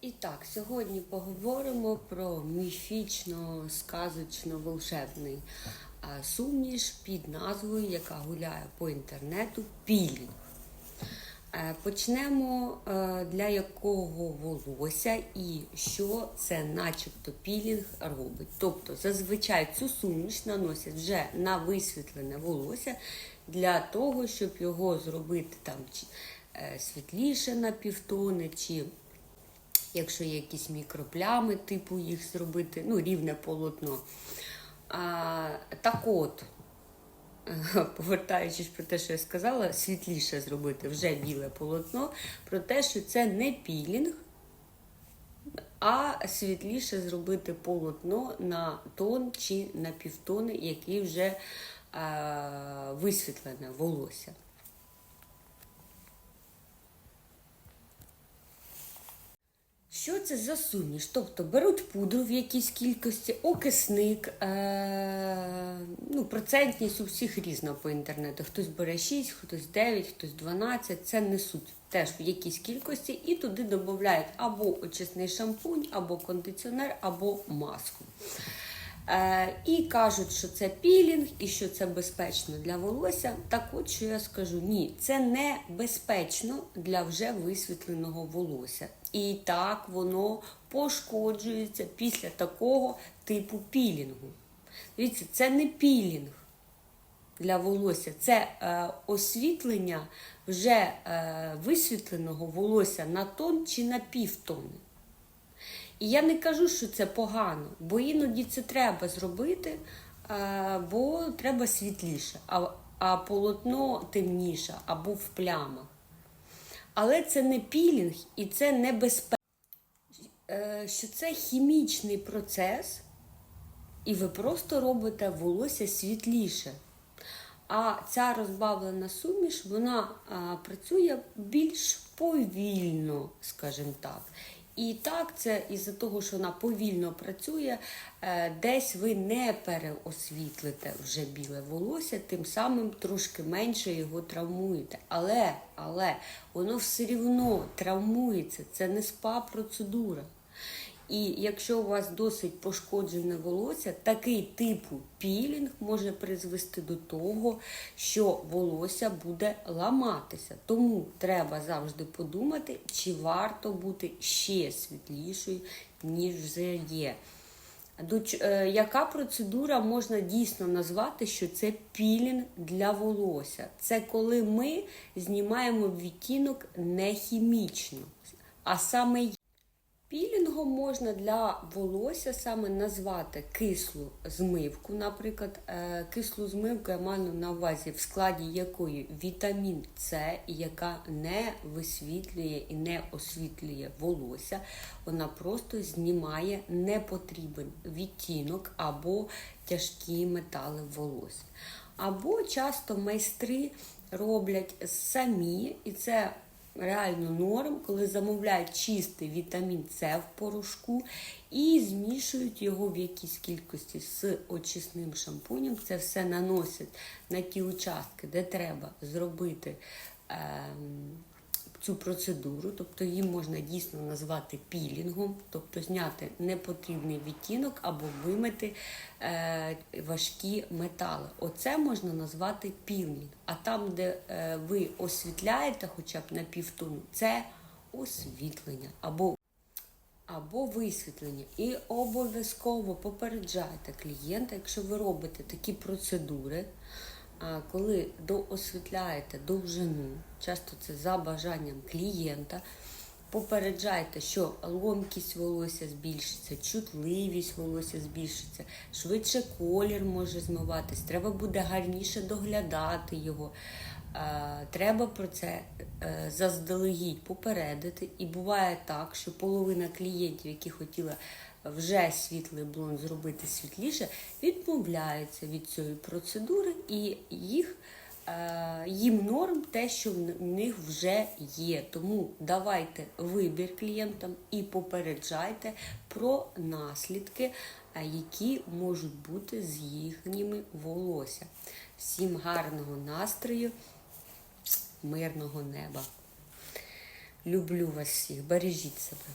І так, сьогодні поговоримо про міфічно сказочно волшебний суміш під назвою, яка гуляє по інтернету пілінг. Е, Почнемо е, для якого волосся і що це, начебто, пілінг робить. Тобто, зазвичай цю суміш наносять вже на висвітлене волосся для того, щоб його зробити там е, світліше на півтони, чи якщо є якісь мікроплями, типу їх зробити, ну, рівне полотно. А, так от, повертаючись про те, що я сказала, світліше зробити вже біле полотно, про те, що це не пілінг, а світліше зробити полотно на тон чи на півтони, який вже е, висвітлене волосся. Що це за суміш? Тобто беруть пудру в якійсь кількості, окисник, е- ну, процентність у всіх різна по інтернету. Хтось бере 6, хтось 9, хтось 12, це несуть. Теж в якійсь кількості, і туди додають або очисний шампунь, або кондиціонер, або маску. Е, і кажуть, що це пілінг і що це безпечно для волосся. Так от що я скажу: ні, це не безпечно для вже висвітленого волосся. І так воно пошкоджується після такого типу пілінгу. Дивіться, це не пілінг для волосся, це е, освітлення вже е, висвітленого волосся на тон чи на півтони. І я не кажу, що це погано, бо іноді це треба зробити, е, бо треба світліше, а, а полотно темніше або в плямах. Але це не пілінг і це не безпека. Що це хімічний процес, і ви просто робите волосся світліше. А ця розбавлена суміш, вона а, працює більш повільно, скажімо так. І так, це із-за того, що вона повільно працює, е, десь ви не переосвітлите вже біле волосся, тим самим трошки менше його травмуєте. Але, але воно все рівно травмується, це не спа-процедура. І якщо у вас досить пошкоджене волосся, такий типу пілінг може призвести до того, що волосся буде ламатися. Тому треба завжди подумати, чи варто бути ще світлішою, ніж вже є. Е, яка процедура можна дійсно назвати, що це пілінг для волосся? Це коли ми знімаємо відтінок не хімічно, а саме Пілінгом можна для волосся саме назвати кислу змивку. Наприклад, е, кислу змивку я маю на увазі, в складі якої вітамін С, яка не висвітлює і не освітлює волосся, вона просто знімає непотрібен відтінок або тяжкі метали волосся. Або часто майстри роблять самі, і це реально норм, коли замовляють чистий вітамін С в порошку і змішують його в якійсь кількості з очисним шампунем. Це все наносять на ті участки, де треба зробити. Е Цю процедуру, тобто її можна дійсно назвати пілінгом, тобто зняти непотрібний відтінок або вимити е, важкі метали. Оце можна назвати пілінг. А там, де е, ви освітляєте хоча б на півтону, це освітлення або або висвітлення. І обов'язково попереджайте клієнта, якщо ви робите такі процедури коли доосвітляєте довжину, часто це за бажанням клієнта, попереджайте, що ломкість волосся збільшиться, чутливість волосся збільшиться, швидше колір може змиватись, треба буде гарніше доглядати його. Треба про це е, заздалегідь попередити. І буває так, що половина клієнтів, які хотіли вже світлий блонд зробити світліше, відмовляються від цієї процедури і їх. Е, їм норм те, що в них вже є. Тому давайте вибір клієнтам і попереджайте про наслідки, е, які можуть бути з їхніми волосся. Всім гарного настрою, мирного неба. Люблю вас всіх, бережіть себе.